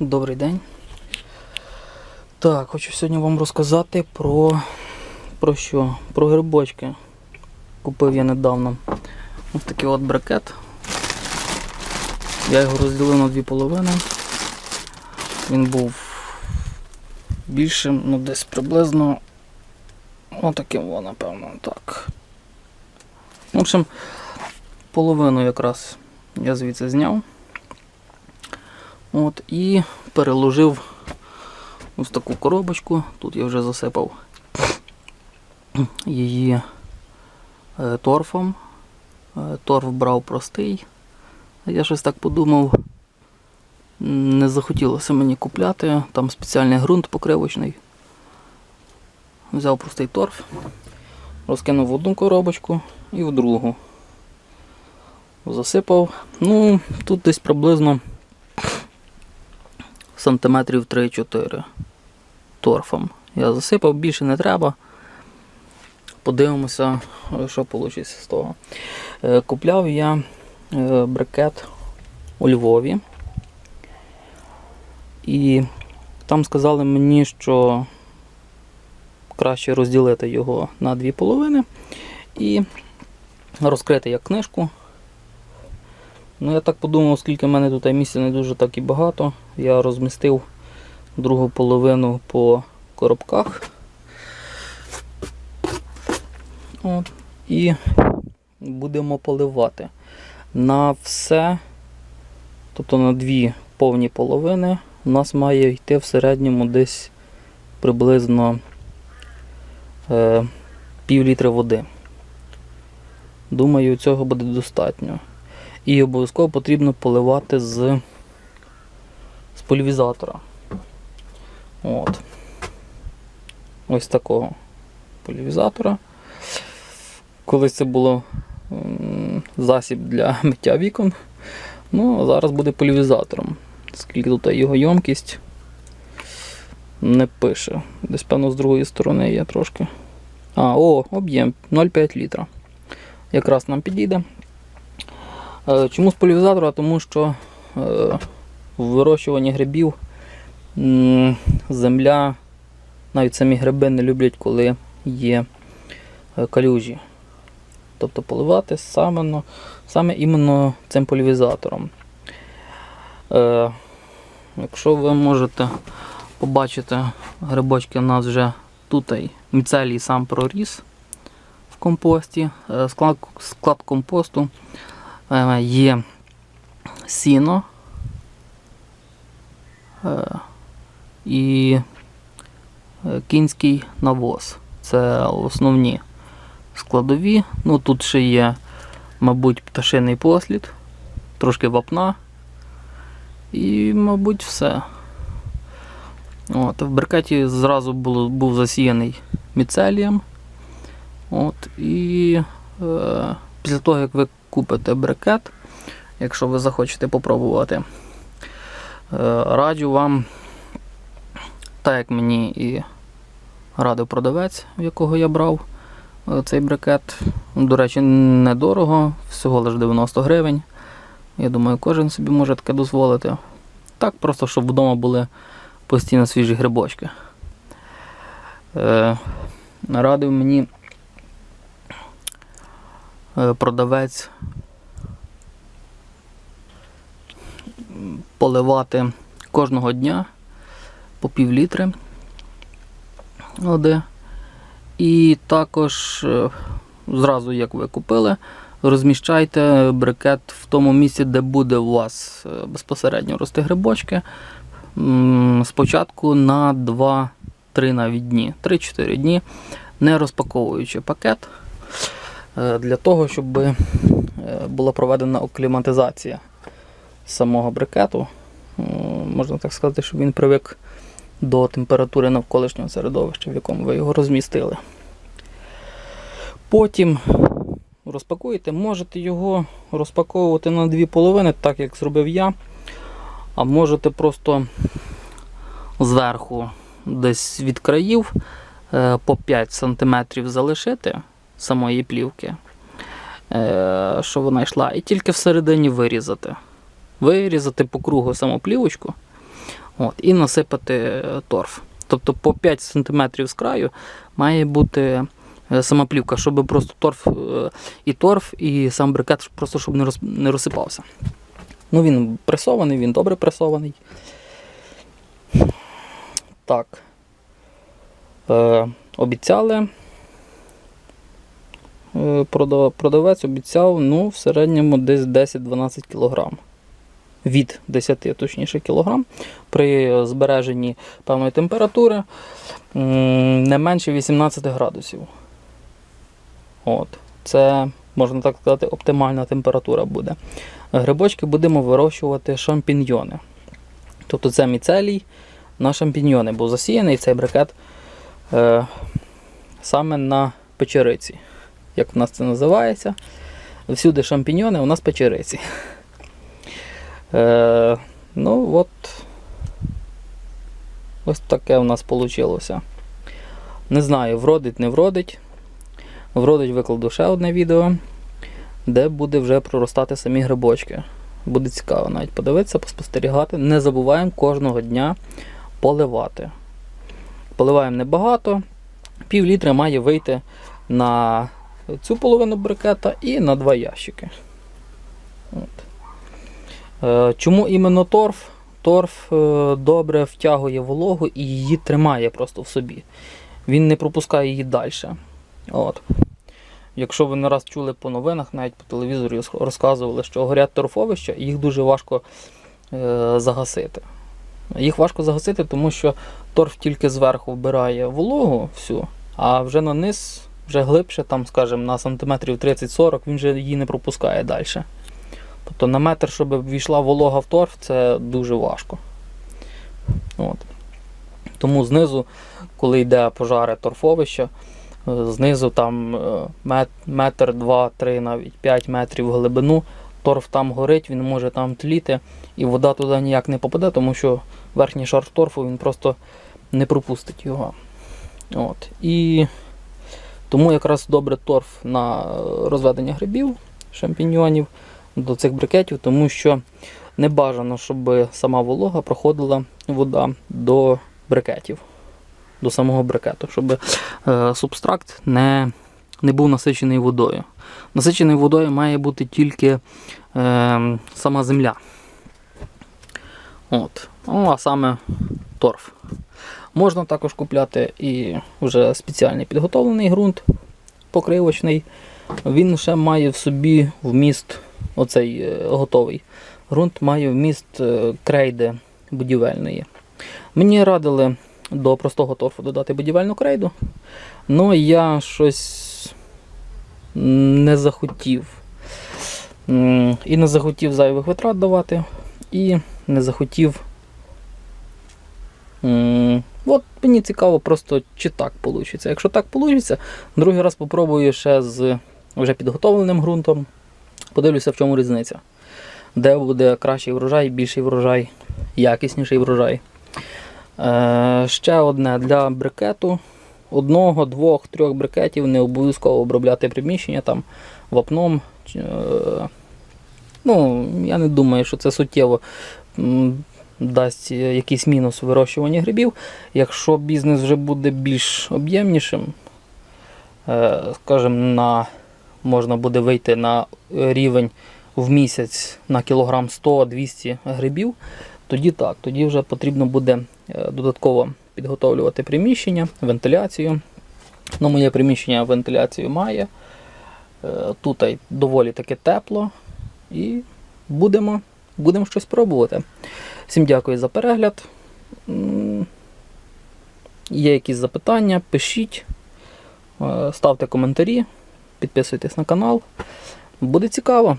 Добрий день. Так, хочу сьогодні вам розказати про, про що? Про грибочки. Купив я недавно ось такий от брикет. Я його розділив на дві половини. Він був більшим, ну десь приблизно отаким, о, напевно, так. В общем, половину якраз я звідси зняв. От, і переложив ось таку коробочку. Тут я вже засипав її е, торфом. Е, торф брав простий. Я щось так подумав, не захотілося мені купляти. Там спеціальний ґрунт покривочний. Взяв простий торф, розкинув в одну коробочку і в другу. Засипав. Ну, тут десь приблизно сантиметрів 3-4 торфом. Я засипав, більше не треба. Подивимося, що вийде з того. Е, Купляв я е, брикет у Львові. І там сказали мені, що краще розділити його на дві половини і розкрити як книжку. Ну, я так подумав, оскільки в мене тут місця не дуже так і багато, я розмістив другу половину по коробках. От. І будемо поливати. На все, тобто на дві повні половини, у нас має йти в середньому десь приблизно е, пів літра води. Думаю, цього буде достатньо. І обов'язково потрібно поливати з, з пульвізатора. От. Ось такого пульвізатора. Колись це було засіб для миття вікон. Ну, а зараз буде пульвізатором. Скільки тут його ємкість не пише. Десь, певно, з другої сторони є трошки. А, о, об'єм 0,5 літра. Якраз нам підійде. Е, Чому з поляризатора? Тому що е, в вирощуванні грибів земля, навіть самі гриби не люблять, коли є е, калюжі. Тобто поливати саме, саме іменно цим поляризатором. Е, якщо ви можете побачити, грибочки у нас вже тут міцелій сам проріс в компості. Е, Склад, склад компосту е, є сіно е, і е, кінський навоз. Це основні складові. Ну, тут ще є, мабуть, пташиний послід, трошки вапна. І, мабуть, все. От, в брикеті зразу було, був засіяний міцелієм. От, і е, після того, як ви купите брикет, якщо ви захочете попробувати, е, раджу вам, так як мені і радив продавець, в якого я брав е, цей брикет. До речі, недорого, всього лише 90 гривень. Я думаю, кожен собі може таке дозволити. Так, просто щоб вдома були постійно свіжі грибочки. Е, радив мені продавець поливати кожного дня по пів літри води. І також е, зразу, як ви купили, розміщайте брикет в тому місці, де буде у вас е, безпосередньо рости грибочки. Спочатку на 2-3 навіть дні, 3-4 дні, не розпаковуючи пакет, е, для того, щоб е, була проведена окліматизація самого брикету. Можна так сказати, щоб він привик до температури навколишнього середовища, в якому ви його розмістили. Потім розпакуєте, можете його розпаковувати на дві половини, так як зробив я. А можете просто зверху, десь від країв, е, по 5 см залишити самої плівки, е, що вона йшла, і тільки всередині вирізати. Вирізати по кругу саму плівочку. От, і насипати е, торф. Тобто по 5 см з краю має бути е, сама плівка, щоб просто торф і торф, і сам брикет просто щоб не розсипався. Ну, він пресований, він добре пресований. Так. Е, обіцяли. Е, прода- Продавець обіцяв ну, в середньому десь 10-12 кг. Від 10 точніше кілограм при збереженні певної температури не менше 18 градусів. От. Це, можна так сказати, оптимальна температура буде. Грибочки будемо вирощувати шампіньйони. Тобто це міцелій на шампіньйони, бо засіяний цей брикет е, саме на печериці. Як в нас це називається. Всюди шампіньйони, у нас печериці. Е, ну от ось таке у нас вийшло. Не знаю, вродить, не вродить. Вродить викладу ще одне відео, де буде вже проростати самі грибочки. Буде цікаво навіть подивитися, поспостерігати. Не забуваємо кожного дня поливати. Поливаємо небагато. Пів літра має вийти на цю половину брикета і на два ящики. От. Е, Чому іменно торф? Торф е, добре втягує вологу і її тримає просто в собі. Він не пропускає її далі. От. Якщо ви не раз чули по новинах, навіть по телевізорі розказували, що горять торфовища, і їх дуже важко е, загасити. Їх важко загасити, тому що торф тільки зверху вбирає вологу всю, а вже на низ, вже глибше, там, скажімо, на сантиметрів 30-40, він вже її не пропускає далі. Тобто на метр, щоб ввійшла волога в торф, це дуже важко. От. Тому знизу, коли йде пожари торфовища, е, знизу там е, метр, два, три, навіть 5 метрів в глибину, торф там горить, він може там тліти, і вода туди ніяк не попаде, тому що верхній шар торфу він просто не пропустить його. От. І тому якраз добре торф на е, розведення грибів, шампіньйонів до цих брикетів, тому що не бажано, щоб сама волога проходила вода до брикетів, до самого брикету, щоб е, субстракт не, не був насичений водою. Насичений водою має бути тільки е, сама земля. От. Ну, а саме торф. Можна також купляти і вже спеціальний підготовлений ґрунт покривочний. Він ще має в собі вміст, оцей е, готовий ґрунт має вміст е, крейди будівельної. Мені радили до простого торфу додати будівельну крейду, але я щось не захотів. І не захотів зайвих витрат давати, і не захотів. От мені цікаво просто, чи так вийде. Якщо так вийде, другий раз спробую ще з вже підготовленим ґрунтом. Подивлюся, в чому різниця. Де буде кращий врожай, більший врожай, якісніший врожай. Е, ще одне для брикету. Одного, двох, трьох брикетів не обов'язково обробляти приміщення там вапном. Е, ну, я не думаю, що це суттєво дасть е, якийсь мінус у вирощуванні грибів. Якщо бізнес вже буде більш об'ємнішим, е, скажімо, на, можна буде вийти на рівень в місяць на кілограм 100-200 грибів, тоді так, тоді вже потрібно буде е, додатково підготовлювати приміщення, вентиляцію. Ну, моє приміщення вентиляцію має. Тут доволі таки тепло. І будемо, будемо щось пробувати. Всім дякую за перегляд. Є якісь запитання, пишіть, е, ставте коментарі, підписуйтесь на канал. Буде цікаво.